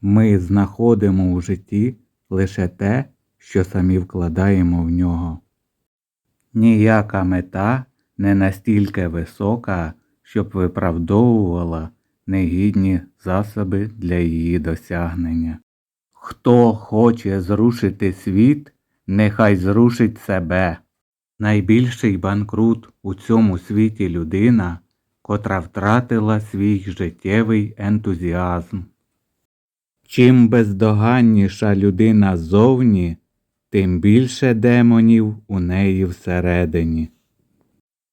Ми знаходимо у житті лише те, що самі вкладаємо в нього. Ніяка мета не настільки висока, щоб виправдовувала негідні засоби для її досягнення. Хто хоче зрушити світ, нехай зрушить себе. Найбільший банкрут у цьому світі людина, котра втратила свій життєвий ентузіазм. Чим бездоганніша людина ззовні, тим більше демонів у неї всередині.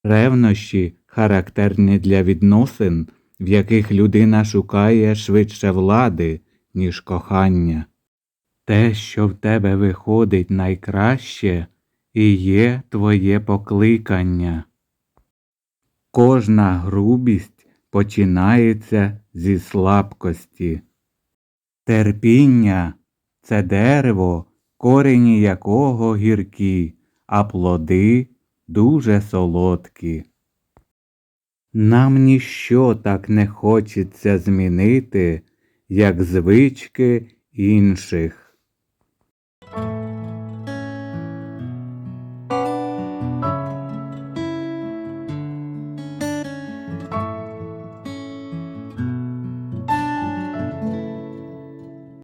Ревнощі характерні для відносин, в яких людина шукає швидше влади, ніж кохання. Те, що в тебе виходить найкраще, і є твоє покликання. Кожна грубість починається зі слабкості. Терпіння це дерево, корені якого гіркі, а плоди дуже солодкі. Нам ніщо так не хочеться змінити, як звички інших.